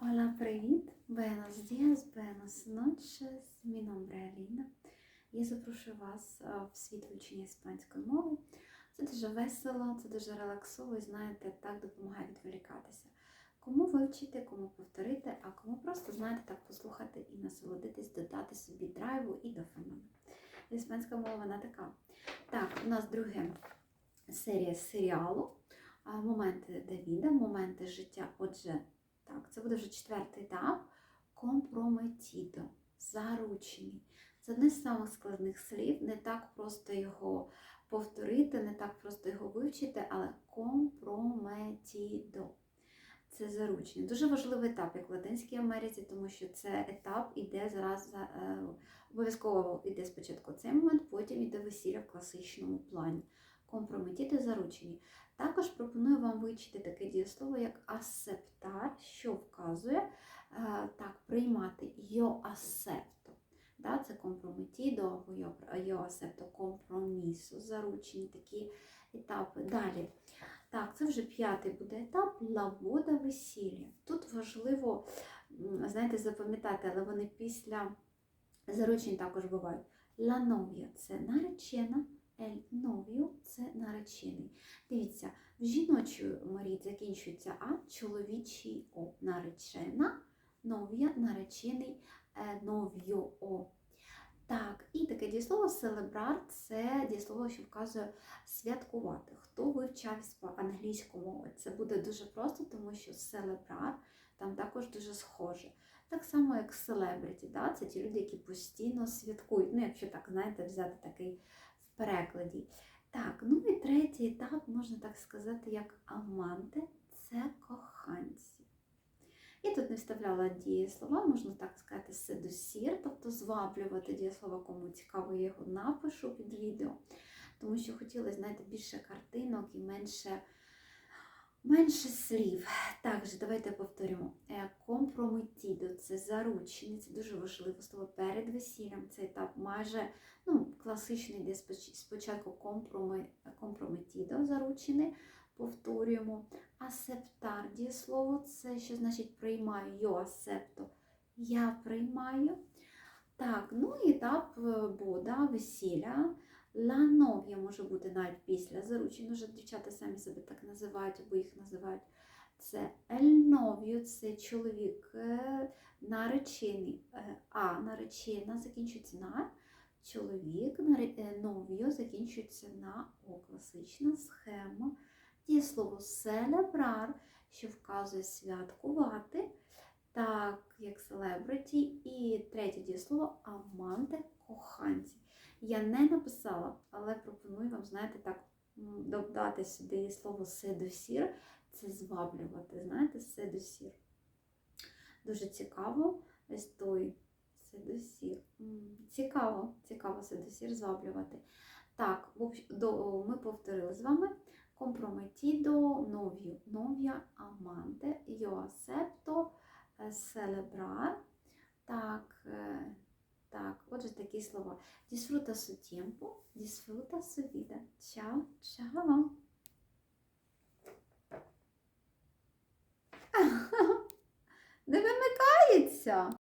Hola, привіт! Buenos días, buenas noches. Mi nombre Alina. Я запрошую вас е, в світ вивчення іспанської мови. Це дуже весело, це дуже релаксово і знаєте, так допомагає відволікатися. Кому вивчити, кому повторити, а кому просто, знаєте, так послухати і насолодитись, додати собі драйву і дофаміну. Іспанська мова вона така. Так, у нас друга серія серіалу. Моменти Давіда, моменти життя. Отже, так, це буде вже четвертий етап. Компрометідо. Заручений. Це одне з самих складних слів. Не так просто його повторити, не так просто його вивчити, але компрометідо. Це заручений. Дуже важливий етап, як в Латинській Америці, тому що це етап іде зараз за е, обов'язково йде спочатку цей момент, потім йде весілля в класичному плані. Компрометіти заручені. Також пропоную вам вивчити таке дієслово, як асептар, що вказує е, так, приймати йо асепто. Да, це компрометідо або йо асепто компромісу, заручені такі етапи. Далі. Так, це вже п'ятий буде етап лавода весілля. Тут важливо, знаєте, запам'ятати, але вони після заручень також бувають. Novia – це наречена, el novio – це наречений. Дивіться, в жіночій морі закінчується А, чоловічий О. Наречена, нов'я, наречений, е, О. Так, і таке дієслово селебрар це дієслово, що вказує святкувати. Хто вивчав спа- англійську мову? Це буде дуже просто, тому що селебрар там також дуже схоже. Так само, як селебриті, да? це ті люди, які постійно святкують. Ну, якщо так, знаєте, взяти такий перекладі. Так, ну і третій етап, можна так сказати, як аманти це коханці. І тут не вставляла дієслова, можна так сказати, седусір, тобто зваблювати дієслова, кому цікаво, я його напишу під відео. Тому що хотіла, знаєте, більше картинок і менше, менше слів. Також давайте повторимо. Е, Компрометідо це заручений, це дуже важливо слово перед весіллям. Це етап майже ну, класичний, де спочатку компрометідо заручений. Повторюємо. Асептар дієслово це що значить приймаю, йо асепто. Я приймаю. Так, ну і етап е, бода, весілля. Ла нов'я може бути навіть після заручень. Вже дівчата самі себе так називають, або їх називають. Це ель нов'ю, це чоловік е, наречений. Е, А наречена закінчується на чоловік, е, нов'ю закінчується на О. Класична схема. Дієслово селебрар, що вказує святкувати, так як селебриті. І третє дієслово аманте коханці. Я не написала, але пропоную вам, знаєте, так додати сюди слово седосір, це зваблювати. Знаєте, седосір. Дуже цікаво. Ось той седосір. Цікаво, цікаво седосір зваблювати. Так, ми повторили з вами novio, novia, amante, io acepto, е. Так, е, так, отже, такі слова. Su tiempo, disfruta su vida. Чао, чао. Не вимикається.